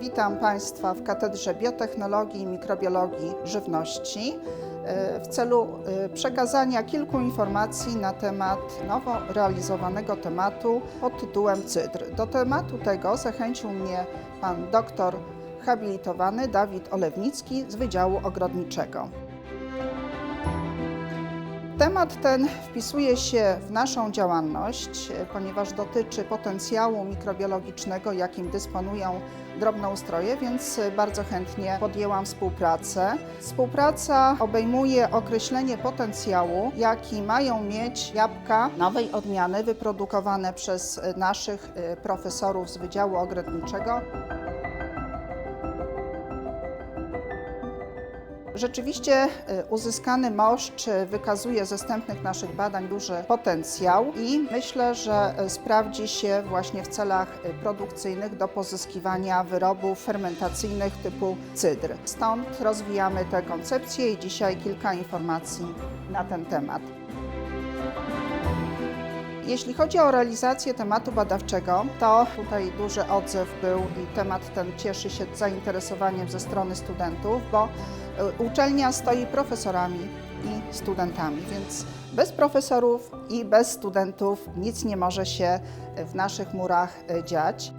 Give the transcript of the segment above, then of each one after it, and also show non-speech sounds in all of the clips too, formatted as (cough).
Witam Państwa w Katedrze Biotechnologii i Mikrobiologii Żywności e, w celu e, przekazania kilku informacji na temat nowo realizowanego tematu pod tytułem Cydr. Do tematu tego zachęcił mnie pan doktor habilitowany Dawid Olewnicki z Wydziału Ogrodniczego. Temat ten wpisuje się w naszą działalność, ponieważ dotyczy potencjału mikrobiologicznego, jakim dysponują drobnoustroje, więc bardzo chętnie podjęłam współpracę. Współpraca obejmuje określenie potencjału, jaki mają mieć jabłka nowej odmiany wyprodukowane przez naszych e, profesorów z Wydziału Ogrodniczego. Rzeczywiście e, uzyskany moszcz wykazuje ze wstępnych naszych badań duży potencjał i myślę, że e, sprawdzi się właśnie w celach e, produkcyjnych do pozyskiwania wyrobów fermentacyjnych typu cydr. Stąd rozwijamy tę koncepcję i dzisiaj kilka informacji na ten temat. Jeśli chodzi o realizację tematu badawczego, to tutaj duży odzew był i temat ten cieszy się zainteresowaniem ze strony studentów, bo y, uczelnia stoi profesorami i studentami, więc bez profesorów i bez studentów nic nie może się w naszych murach y, dziać.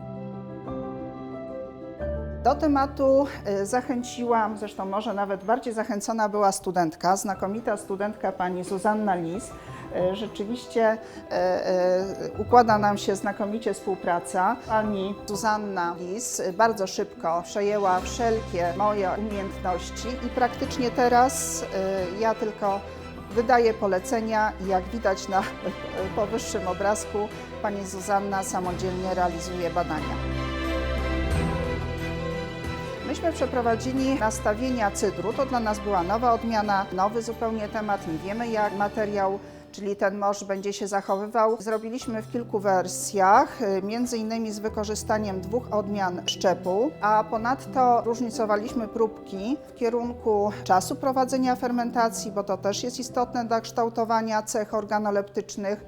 Do tematu zachęciłam, zresztą może nawet bardziej zachęcona była studentka, znakomita studentka pani Zuzanna Lis. Y, Rzeczywiście y, y, układa nam się znakomicie współpraca. Pani Zuzanna Lis bardzo szybko przejęła wszelkie moje umiejętności i praktycznie teraz ja tylko wydaję polecenia i jak widać na (laughs) powyższym obrazku, pani Zuzanna samodzielnie realizuje badania. Myśmy przeprowadzili nastawienia cydru. To dla nas była nowa odmiana, nowy zupełnie temat. Nie wiemy, jak materiał, czyli ten morz będzie się zachowywał. Zrobiliśmy w kilku wersjach, y, między innymi z wykorzystaniem dwóch odmian szczepu, a ponadto różnicowaliśmy próbki w kierunku czasu prowadzenia fermentacji, bo to też jest istotne dla kształtowania cech organoleptycznych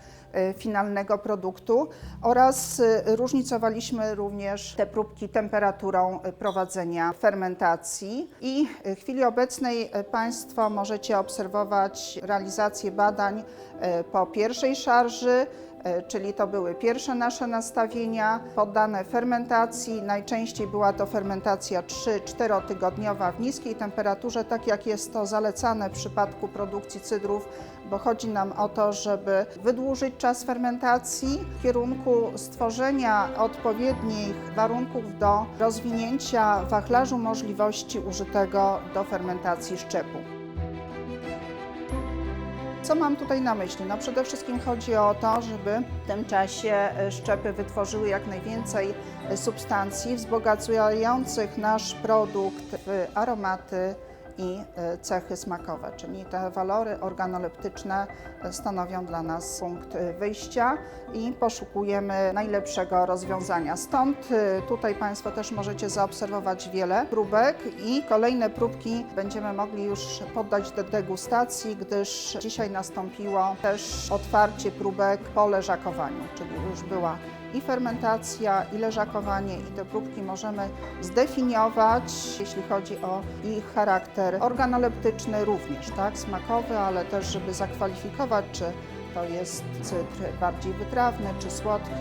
finalnego produktu oraz y, różnicowaliśmy również te próbki temperaturą y, prowadzenia fermentacji. I w chwili obecnej y, Państwo możecie obserwować realizację badań y, po pierwszej szarży, y, czyli to były pierwsze nasze nastawienia poddane fermentacji. Najczęściej była to fermentacja 3-4 tygodniowa w niskiej temperaturze, tak jak jest to zalecane w przypadku produkcji cydrów, bo chodzi nam o to, żeby wydłużyć czas fermentacji w kierunku stworzenia odpowiednich warunków do rozwinięcia wachlarzu możliwości użytego do fermentacji szczepu. Co mam tutaj na myśli? No przede wszystkim chodzi o to, żeby w tym czasie e, szczepy wytworzyły jak najwięcej e, substancji wzbogacających nasz produkt w aromaty i e, cechy smakowe, czyli te walory organoleptyczne e, stanowią dla nas punkt e, wyjścia i poszukujemy najlepszego rozwiązania. Stąd tutaj Państwo też możecie zaobserwować wiele próbek i kolejne próbki będziemy mogli już poddać do degustacji, gdyż dzisiaj nastąpiło też otwarcie próbek po leżakowaniu, czyli już była i fermentacja, i leżakowanie, i te próbki możemy zdefiniować, jeśli chodzi o ich charakter organoleptyczny również, tak, smakowy, ale też, żeby zakwalifikować, czy to jest cydr bardziej wytrawny, czy słodki.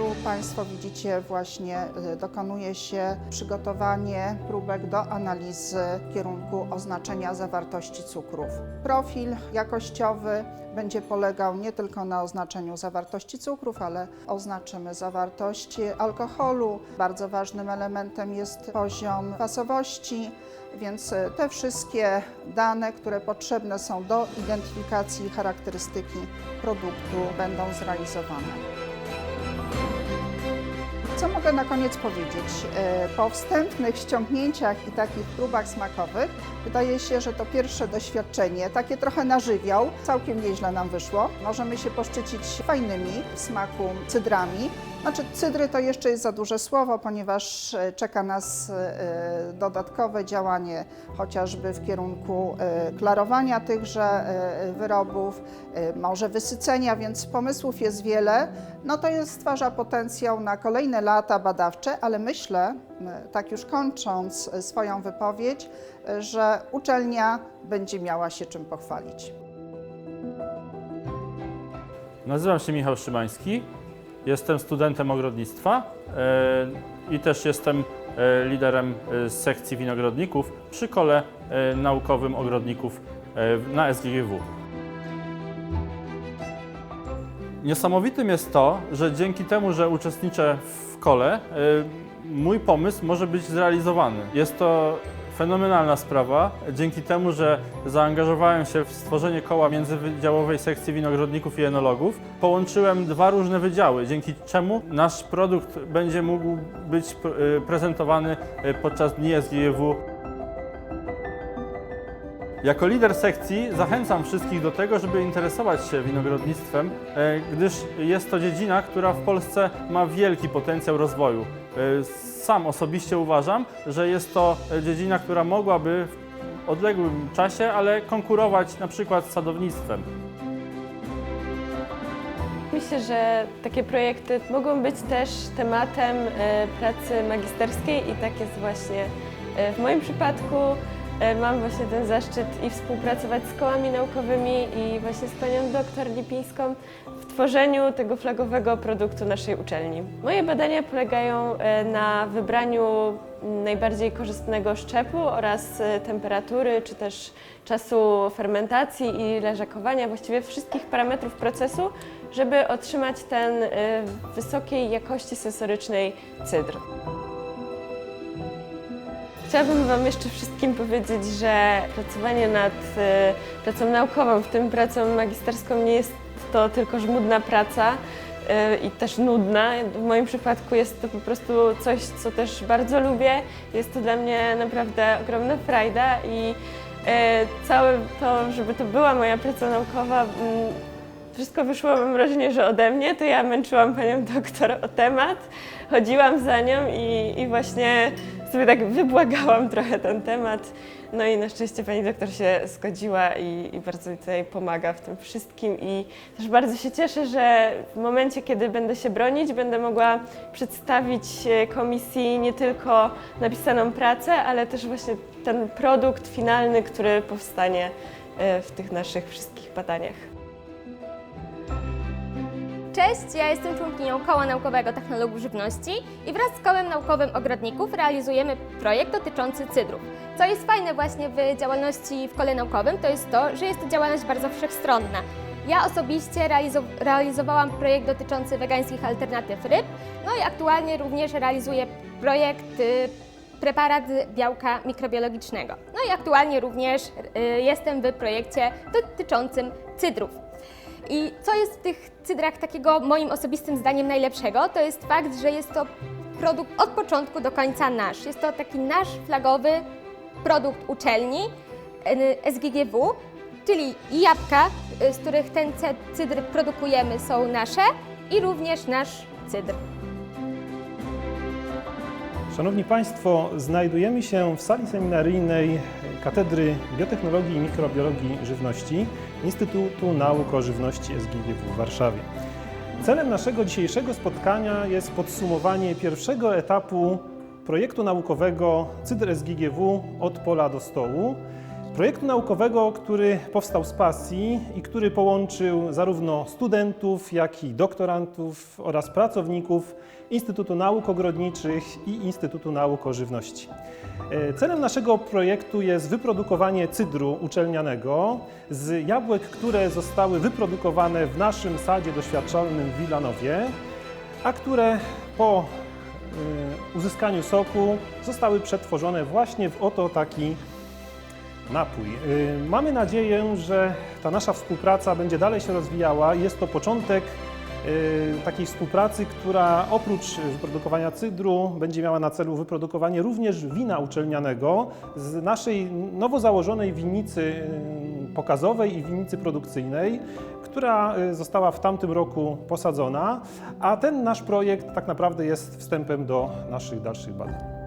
Tu Państwo widzicie właśnie y, dokonuje się przygotowanie próbek do analizy kierunku oznaczenia zawartości cukrów. Profil jakościowy będzie polegał nie tylko na oznaczeniu zawartości cukrów, ale oznaczymy zawartość alkoholu. Bardzo ważnym elementem jest poziom kwasowości, więc y, te wszystkie dane, które potrzebne są do identyfikacji charakterystyki produktu będą zrealizowane. Co mogę na koniec powiedzieć? E, Po wstępnych ściągnięciach i takich próbach smakowych wydaje się, że to pierwsze doświadczenie, takie trochę na żywioł, całkiem nieźle nam wyszło. Możemy się poszczycić fajnymi w smaku cydrami. Znaczy cydry to jeszcze jest za duże słowo, ponieważ e, czeka nas e, dodatkowe działanie chociażby w kierunku e, klarowania tychże wyrobów, może wysycenia, więc pomysłów jest wiele. No to jest, stwarza potencjał na kolejne lata badawcze, ale myślę, tak już kończąc swoją wypowiedź, że uczelnia będzie miała się czym pochwalić. Nazywam się Michał Szymański, jestem studentem ogrodnictwa e, i też jestem e, liderem e, sekcji winogrodników przy kole naukowym ogrodników na SGGW. Niesamowitym jest to, że dzięki temu, że uczestniczę w kole, mój pomysł może być zrealizowany. Jest to fenomenalna sprawa, dzięki temu, że zaangażowałem się w stworzenie koła międzywydziałowej sekcji winogrodników i enologów. Połączyłem dwa różne wydziały, dzięki czemu nasz produkt będzie mógł być e, prezentowany e, podczas dni SGW jako lider sekcji zachęcam wszystkich do tego, żeby interesować się winogrodnictwem, e, gdyż jest to dziedzina, która w Polsce ma wielki potencjał rozwoju. E, Sam osobiście uważam, że jest to e, dziedzina, która mogłaby w odległym czasie, ale konkurować na przykład z sadownictwem. Myślę, że takie projekty mogą być też tematem e, pracy magisterskiej i tak jest właśnie w moim przypadku. E, Mam właśnie ten zaszczyt i współpracować z kołami naukowymi i właśnie z panią doktor Lipińską w tworzeniu tego flagowego produktu naszej uczelni. Moje badania polegają e, na wybraniu najbardziej korzystnego szczepu oraz e, temperatury, czy też czasu fermentacji i leżakowania, właściwie wszystkich parametrów procesu, żeby otrzymać ten wysokiej jakości sensorycznej cydr. Chciałabym Wam jeszcze wszystkim powiedzieć, że pracowanie nad e, pracą naukową, w tym pracą magisterską, nie jest to tylko żmudna praca e, i też nudna. W moim przypadku jest to po prostu coś, co też bardzo lubię. Jest to dla mnie naprawdę ogromna frajda i e, całe to, żeby to była moja praca naukowa, mm, wszystko wyszło, mam wrażenie, że ode mnie, to ja męczyłam panią doktor o temat, chodziłam za nią i, i właśnie sobie tak wybłagałam trochę ten temat. No i na szczęście pani doktor się zgodziła i, i bardzo mi tutaj pomaga w tym wszystkim i też bardzo się cieszę, że w momencie, kiedy będę się bronić, będę mogła przedstawić komisji nie tylko napisaną pracę, ale też właśnie ten produkt finalny, który powstanie e, w tych naszych wszystkich badaniach. Cześć, ja jestem członkinią Koła Naukowego Technologów Żywności i wraz z Kołem Naukowym Ogrodników realizujemy projekt dotyczący cydrów. Co jest fajne właśnie w działalności w Kole Naukowym, to jest to, że jest to działalność bardzo wszechstronna. Ja osobiście realizo- realizowałam projekt dotyczący wegańskich alternatyw ryb, no i aktualnie również realizuję projekt y, preparat białka mikrobiologicznego. No i aktualnie również y, jestem w projekcie dotyczącym cydrów. I co jest w tych cydrach takiego moim osobistym zdaniem najlepszego, to jest fakt, że jest to produkt od początku do końca nasz. Jest to taki nasz flagowy produkt uczelni SGGW, czyli i jabłka, y, z których ten cydr produkujemy są nasze i również nasz cydr. Szanowni Państwo, znajdujemy się w sali seminaryjnej Katedry Biotechnologii i Mikrobiologii Żywności Instytutu Nauk o Żywności SGGW w Warszawie. Celem naszego dzisiejszego spotkania jest podsumowanie pierwszego etapu projektu naukowego Cydr SGGW od pola do stołu. Projektu naukowego, który powstał z pasji i który połączył zarówno studentów, jak i doktorantów oraz pracowników Instytutu Nauk Ogrodniczych i Instytutu Nauk o Żywności. E, Celem naszego projektu jest wyprodukowanie cydru uczelnianego z jabłek, które zostały wyprodukowane w naszym sadzie doświadczalnym w Wilanowie, a które po e, uzyskaniu soku zostały przetworzone właśnie w oto taki napój. Y, Mamy nadzieję, że ta nasza współpraca będzie dalej się rozwijała. Jest to początek y, takiej współpracy, która oprócz wyprodukowania cydru będzie miała na celu wyprodukowanie również wina uczelnianego z naszej nowo założonej winnicy y, pokazowej i winnicy produkcyjnej, która została w tamtym roku posadzona, a ten nasz projekt tak naprawdę jest wstępem do naszych dalszych badań.